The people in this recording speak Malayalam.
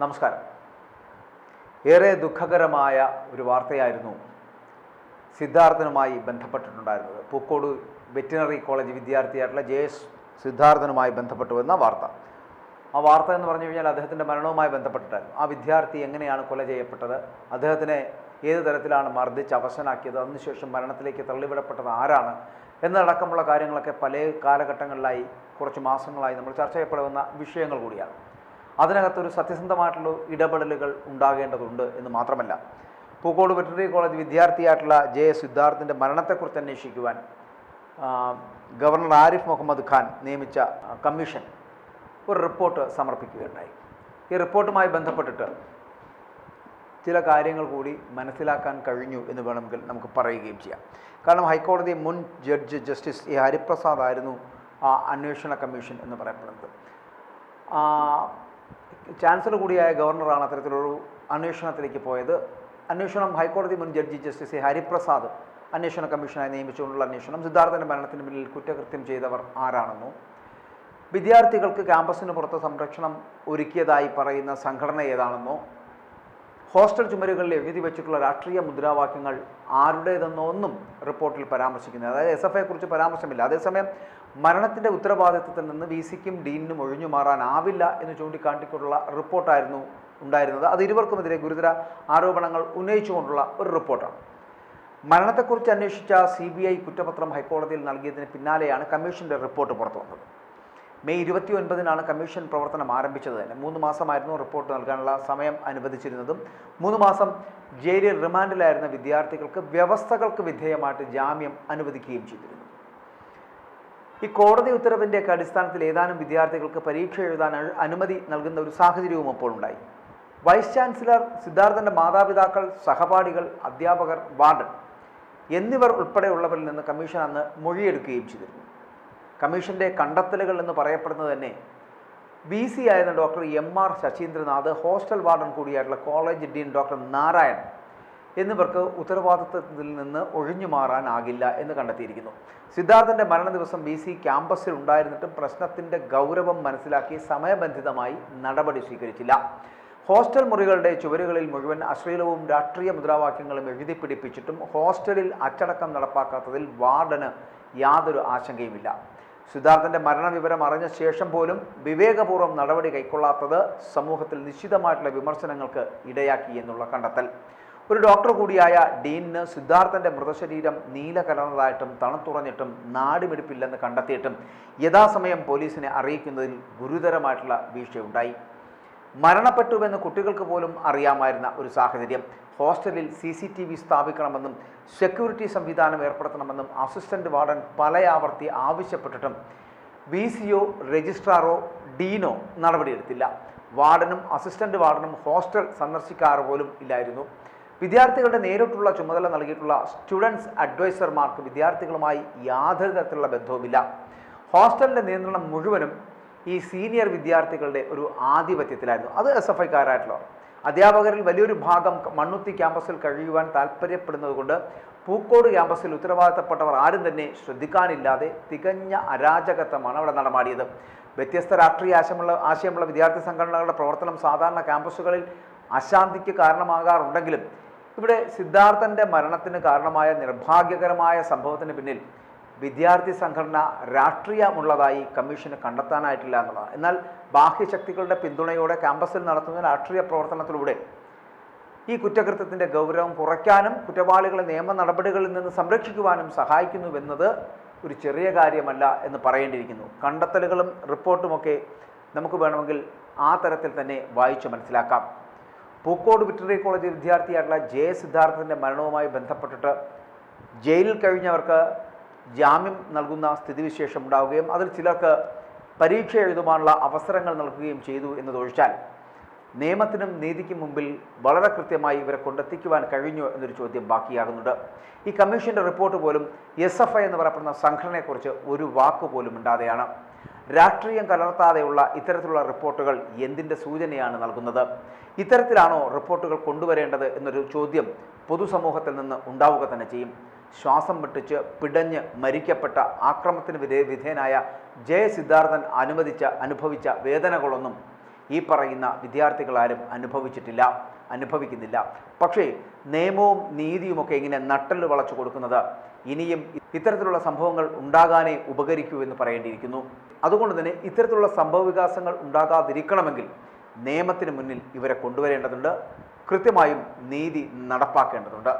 നമസ്കാരം. ഏറെ ദുഃഖകരമായ ഒരു വാർത്തയായിരുന്നു സിദ്ധാർത്ഥനുമായി ബന്ധപ്പെട്ടിട്ടുണ്ടായിരുന്നത്. പൂക്കോട് വെറ്റിനറി കോളേജ് വിദ്യാർത്ഥിയായിട്ടുള്ള ജെ എസ് സിദ്ധാർത്ഥനുമായി ബന്ധപ്പെട്ടു എന്ന വാർത്ത. ആ വാർത്ത എന്ന് പറഞ്ഞു കഴിഞ്ഞാൽ അദ്ദേഹത്തിന്റെ മരണവുമായി ബന്ധപ്പെട്ടിട്ടായിരുന്നു. ആ വിദ്യാർത്ഥി എങ്ങനെയാണ് കൊല ചെയ്യപ്പെട്ടത്? അദ്ദേഹത്തിനെ ഏത് തരത്തിലാണ് മർദ്ദിച്ച് അവസനാക്കിയത് അതിനുശേഷം മരണത്തിലേക്ക് തള്ളിവിടപ്പെട്ടത് ആരാണ്? എന്നടക്കമുള്ള കാര്യങ്ങളൊക്കെ പല കാലഘട്ടങ്ങളിലായി കുറച്ച് മാസങ്ങളായി നമ്മൾ ചർച്ച ചെയ്യപ്പെടുന്ന വിഷയങ്ങൾ കൂടിയാണ്. അതിനകത്തൊരു സത്യസന്ധമായിട്ടുള്ള ഇടപെടലുകൾ ഉണ്ടാകേണ്ടതുണ്ട് എന്ന് മാത്രമല്ല. പൂക്കോട് വെറ്ററിനറി കോളേജ് വിദ്യാർത്ഥിയായിട്ടുള്ള ജെ എസ് സിദ്ധാർത്ഥിന്റെ മരണത്തെക്കുറിച്ച് അന്വേഷിക്കുവാൻ ഗവർണർ ആരിഫ് മുഹമ്മദ് ഖാൻ നിയമിച്ച കമ്മീഷൻ ഒരു റിപ്പോർട്ട് സമർപ്പിക്കുകയുണ്ടായി. ഈ റിപ്പോർട്ടുമായി ബന്ധപ്പെട്ടിട്ട് ചില കാര്യങ്ങൾ കൂടി മനസ്സിലാക്കാൻ കഴിഞ്ഞു എന്ന് വേണമെങ്കിൽ നമുക്ക് പറയുകയും ചെയ്യാം. കാരണം ഹൈക്കോടതി മുൻ ജഡ്ജ് ജസ്റ്റിസ് എ ഹരിപ്രസാദ് ആയിരുന്നു ആ അന്വേഷണ കമ്മീഷൻ എന്ന് പറയപ്പെടുന്നത്. ചാൻസലർ കൂടിയായ ഗവർണറാണ് അത്തരത്തിലൊരു അന്വേഷണത്തിലേക്ക് പോയത്. അന്വേഷണം ഹൈക്കോടതി മുൻ ജഡ്ജി ജസ്റ്റിസ് ഹരിപ്രസാദ് അന്വേഷണ കമ്മീഷനായി നിയമിച്ചുകൊണ്ടുള്ള അന്വേഷണം. സിദ്ധാർത്ഥന്റെ മരണത്തിന് പിന്നിൽ കുറ്റകൃത്യം ചെയ്തവർ ആരാണെന്നോ. വിദ്യാർത്ഥികൾക്ക് ക്യാമ്പസിന് പുറത്ത് സംരക്ഷണം ഒരുക്കിയതായി പറയുന്ന സംഘടന ഏതാണെന്നോ. ഹോസ്റ്റൽ ചുമരുകളിൽ എഴുതി വെച്ചിട്ടുള്ള രാഷ്ട്രീയ മുദ്രാവാക്യങ്ങൾ ആരുടേതെന്നോ ഒന്നും റിപ്പോർട്ടിൽ പരാമർശിക്കുന്നത് അതായത് എസ് എഫ് ഐയെക്കുറിച്ച് പരാമർശമില്ല. അതേസമയം മരണത്തിന്റെ ഉത്തരവാദിത്വത്തിൽ നിന്ന് വി സിക്കും ഡീനിനും ഒഴിഞ്ഞു മാറാനാവില്ല എന്ന് ചൂണ്ടിക്കാട്ടിക്കൊണ്ടുള്ള റിപ്പോർട്ടായിരുന്നു ഉണ്ടായിരുന്നത്. അത് ഇരുവർക്കുമെതിരെ ഗുരുതര ആരോപണങ്ങൾ ഉന്നയിച്ചുകൊണ്ടുള്ള ഒരു റിപ്പോർട്ടാണ്. മരണത്തെക്കുറിച്ച് അന്വേഷിച്ച സി ബി ഐ കുറ്റപത്രം ഹൈക്കോടതിയിൽ നൽകിയതിന് പിന്നാലെയാണ് കമ്മീഷന്റെ റിപ്പോർട്ട് പുറത്തു വന്നത് മെയ് ഇരുപത്തി ഒൻപതിനാണ് കമ്മീഷൻ പ്രവർത്തനം ആരംഭിച്ചത്. തന്നെ മൂന്ന് മാസമായിരുന്നു റിപ്പോർട്ട് നൽകാനുള്ള സമയം അനുവദിച്ചിരുന്നതും. മൂന്ന് മാസം ജയിലിൽ റിമാൻഡിലായിരുന്ന വിദ്യാർത്ഥികൾക്ക് വ്യവസ്ഥകൾക്ക് വിധേയമായിട്ട് ജാമ്യം അനുവദിക്കുകയും ചെയ്തിരുന്നു. ഈ കോടതി ഉത്തരവിന്റെയൊക്കെ അടിസ്ഥാനത്തിൽ ഏതാനും വിദ്യാർത്ഥികൾക്ക് പരീക്ഷ എഴുതാൻ അനുമതി നൽകുന്ന ഒരു സാഹചര്യവും അപ്പോൾ ഉണ്ടായി. വൈസ് ചാൻസലർ സിദ്ധാർത്ഥന്റെ മാതാപിതാക്കൾ സഹപാഠികൾ അധ്യാപകർ വാർഡൻ എന്നിവർ ഉൾപ്പെടെയുള്ളവരിൽ നിന്ന് കമ്മീഷൻ അന്ന് മൊഴിയെടുക്കുകയും ചെയ്തിരുന്നു. കമ്മീഷന്റെ കണ്ടെത്തലുകൾ എന്ന് പറയപ്പെടുന്നത് തന്നെ ബി സി ആയിരുന്ന doctor M R Sasheendranath hostel warden കൂടിയായിട്ടുള്ള college dean doctor Narayanan എന്നിവർക്ക് ഉത്തരവാദിത്വത്തിൽ നിന്ന് ഒഴിഞ്ഞു മാറാനാകില്ല എന്ന് കണ്ടെത്തിയിരിക്കുന്നു. സിദ്ധാർത്ഥന്റെ മരണ ദിവസം ബി സി ക്യാമ്പസിൽ ഉണ്ടായിരുന്നിട്ടും പ്രശ്നത്തിന്റെ ഗൗരവം മനസ്സിലാക്കി സമയബന്ധിതമായി നടപടി സ്വീകരിച്ചില്ല. ഹോസ്റ്റൽ മുറികളുടെ ചുവരുകളിൽ മുഴുവൻ അശ്ലീലവും രാഷ്ട്രീയ മുദ്രാവാക്യങ്ങളും എഴുതി പിടിപ്പിച്ചിട്ടും ഹോസ്റ്റലിൽ അച്ചടക്കം നടപ്പാക്കാത്തതിൽ വാർഡന് യാതൊരു ആശങ്കയുമില്ല. സിദ്ധാർത്ഥന്റെ മരണവിവരം അറിഞ്ഞ ശേഷം പോലും വിവേകപൂർവം നടപടി കൈക്കൊള്ളാത്തത് സമൂഹത്തിൽ നിശ്ചിതമായിട്ടുള്ള വിമർശനങ്ങൾക്ക് ഇടയാക്കി എന്നുള്ള കണ്ടെത്തൽ. ഒരു ഡോക്ടർ കൂടിയായ ഡീനിന് സിദ്ധാർത്ഥന്റെ മൃതശരീരം നീല കലർന്നതായിട്ടും തണുത്തുറഞ്ഞിട്ടും നാടുമെടുപ്പില്ലെന്ന് കണ്ടെത്തിയിട്ടും യഥാസമയം പോലീസിനെ അറിയിക്കുന്നതിൽ ഗുരുതരമായിട്ടുള്ള വീഴ്ചയുണ്ടായി. മരണപ്പെട്ടുവെന്ന് കുട്ടികൾക്ക് പോലും അറിയാമായിരുന്ന ഒരു സാഹചര്യം. ഹോസ്റ്റലിൽ സി സി ടി വി സ്ഥാപിക്കണമെന്നും സെക്യൂരിറ്റി സംവിധാനം ഏർപ്പെടുത്തണമെന്നും അസിസ്റ്റന്റ് വാർഡൻ പലയാവർത്തി ആവശ്യപ്പെട്ടിട്ടും വി സിയോ രജിസ്ട്രാറോ ഡീനോ നടപടിയെടുത്തില്ല. വാർഡനും അസിസ്റ്റന്റ് വാർഡനും ഹോസ്റ്റൽ സന്ദർശിക്കാറ് പോലും ഇല്ലായിരുന്നു. വിദ്യാർത്ഥികളുടെ നേരിട്ടുള്ള ചുമതല നൽകിയിട്ടുള്ള സ്റ്റുഡൻസ് അഡ്വൈസർമാർക്ക് വിദ്യാർത്ഥികളുമായി യാതൊരു തരത്തിലുള്ള ബന്ധവുമില്ല. ഹോസ്റ്റലിന്റെ നിയന്ത്രണം മുഴുവനും ഈ സീനിയർ വിദ്യാർത്ഥികളുടെ ഒരു ആധിപത്യത്തിലായിരുന്നു. അത് എസ് എഫ് ഐക്കാരായിട്ടുള്ളവർ. അധ്യാപകരിൽ വലിയൊരു ഭാഗം മണ്ണുത്തി ക്യാമ്പസിൽ കഴിയുവാൻ താല്പര്യപ്പെടുന്നത് കൊണ്ട് പൂക്കോട് ക്യാമ്പസിൽ ഉത്തരവാദിത്തപ്പെട്ടവർ ആരും തന്നെ ശ്രദ്ധിക്കാനില്ലാതെ തികഞ്ഞ അരാജകത്വമാണ് അവിടെ നടമാടിയത്. വ്യത്യസ്ത രാഷ്ട്രീയ ആശയമുള്ള ആശയമുള്ള വിദ്യാർത്ഥി സംഘടനകളുടെ പ്രവർത്തനം സാധാരണ ക്യാമ്പസുകളിൽ അശാന്തിക്ക് കാരണമാകാറുണ്ടെങ്കിലും ഇവിടെ സിദ്ധാർത്ഥന്റെ മരണത്തിന് കാരണമായ നിർഭാഗ്യകരമായ സംഭവത്തിന് പിന്നിൽ വിദ്യാർത്ഥി സംഘടന രാഷ്ട്രീയമുള്ളതായി കമ്മീഷന് കണ്ടെത്താനായിട്ടില്ല എന്നുള്ളതാണ്. എന്നാൽ ബാഹ്യ ശക്തികളുടെ പിന്തുണയോടെ ക്യാമ്പസിൽ നടത്തുന്ന രാഷ്ട്രീയ പ്രവർത്തനത്തിലൂടെ ഈ കുറ്റകൃത്യത്തിന്റെ ഗൗരവം കുറയ്ക്കാനും കുറ്റവാളികളെ നിയമ നടപടികളിൽ നിന്ന് സംരക്ഷിക്കുവാനും സഹായിക്കുന്നുവെന്നത് ഒരു ചെറിയ കാര്യമല്ല എന്ന് പറയേണ്ടിയിരിക്കുന്നു. കണ്ടെത്തലുകളും റിപ്പോർട്ടുമൊക്കെ നമുക്ക് വേണമെങ്കിൽ ആ തരത്തിൽ തന്നെ വായിച്ചു മനസ്സിലാക്കാം. പൂക്കോട് വെറ്ററിനറി കോളേജ് വിദ്യാർത്ഥിയായിട്ടുള്ള ജെ സിദ്ധാർത്ഥന്റെ മരണവുമായി ബന്ധപ്പെട്ടിട്ട് ജയിലിൽ കഴിഞ്ഞവർക്ക് ജാമ്യം നൽകുന്ന സ്ഥിതിവിശേഷം ഉണ്ടാവുകയും അതിൽ ചിലർക്ക് പരീക്ഷ എഴുതുവാനുള്ള അവസരങ്ങൾ നൽകുകയും ചെയ്തു എന്നതൊഴിച്ചാൽ നിയമത്തിനും നീതിക്കും മുമ്പിൽ വളരെ കൃത്യമായി ഇവരെ കൊണ്ടെത്തിക്കുവാൻ കഴിഞ്ഞു എന്നൊരു ചോദ്യം ബാക്കിയാകുന്നുണ്ട്. ഈ കമ്മീഷന്റെ റിപ്പോർട്ട് പോലും എസ് എഫ് ഐ എന്ന് പറയപ്പെടുന്ന സംഘടനയെക്കുറിച്ച് ഒരു വാക്ക് പോലും ഇണ്ടാതെയാണ്. രാഷ്ട്രീയം കലർത്താതെയുള്ള ഇത്തരത്തിലുള്ള റിപ്പോർട്ടുകൾ എന്തിന്റെ സൂചനയാണ് നൽകുന്നത്? ഇത്തരത്തിലാണോ റിപ്പോർട്ടുകൾ കൊണ്ടുവരേണ്ടത് എന്നൊരു ചോദ്യം പൊതുസമൂഹത്തിൽ നിന്ന് ഉണ്ടാവുക തന്നെ ചെയ്യും. ശ്വാസം മുട്ടിച്ച് പിടഞ്ഞ് മരിക്കപ്പെട്ട ആക്രമത്തിന് വിധേ വിധേയനായ ജയ സിദ്ധാർത്ഥൻ അനുവദിച്ച അനുഭവിച്ച വേദനകളൊന്നും ഈ പറയുന്ന വിദ്യാർത്ഥികളാരും അനുഭവിച്ചിട്ടില്ല അനുഭവിക്കുന്നില്ല. പക്ഷേ നിയമവും നീതിയുമൊക്കെ ഇങ്ങനെ നട്ടൽ വളച്ചു കൊടുക്കുന്നത് ഇനിയും ഇത്തരത്തിലുള്ള സംഭവങ്ങൾ ഉണ്ടാകാനേ ഉപകരിക്കൂ എന്ന് പറയേണ്ടിയിരിക്കുന്നു. അതുകൊണ്ട് തന്നെ ഇത്തരത്തിലുള്ള സംഭവ വികാസങ്ങൾ ഉണ്ടാകാതിരിക്കണമെങ്കിൽ നിയമത്തിന് മുന്നിൽ ഇവരെ കൊണ്ടുവരേണ്ടതുണ്ട്. കൃത്യമായും നീതി നടപ്പാക്കേണ്ടതുണ്ട്.